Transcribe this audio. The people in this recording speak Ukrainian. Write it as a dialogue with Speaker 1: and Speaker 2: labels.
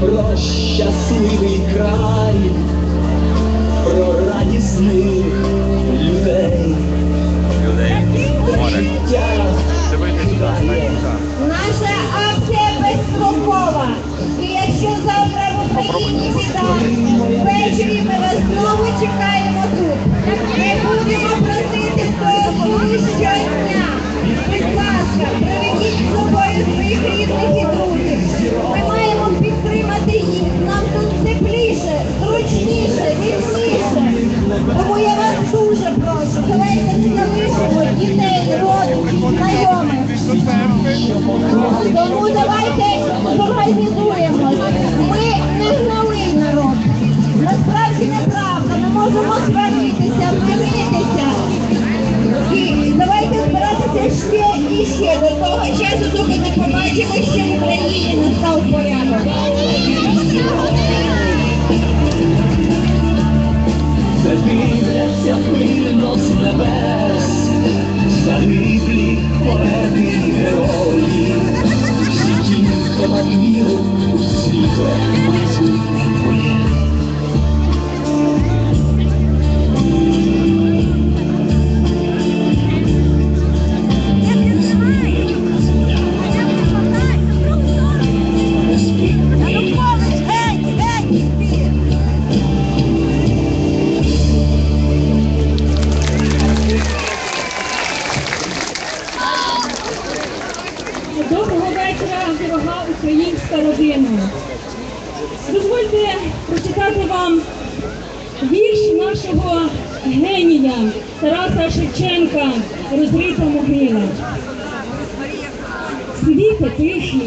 Speaker 1: про щасливий край, про радісних людей. Життя?
Speaker 2: Наша акція безстрокова. І якщо завтра ввечері ми вас знову чекаємо тут. Ми будемо просити допомоги щодня. Будь ласка, приведіть з собою своїх рідних і друзів. Ми маємо підтримати їх. Нам тут тепліше, зручніше, вільніше. Тому я вас дуже прошу, давайте залишимо дітей, родичів, знайомих. Тому давайте ще до того часу, доки не побачимо, що в Україні настав порядок.
Speaker 1: Дивляться пильно з небес, загиблі поети герої, всі ті, хто мав віру
Speaker 3: Доброго вечора, дорога українська родина. Дозвольте прочитати вам вірш нашого генія Тараса Шевченка Розрита могила. Світи тихі,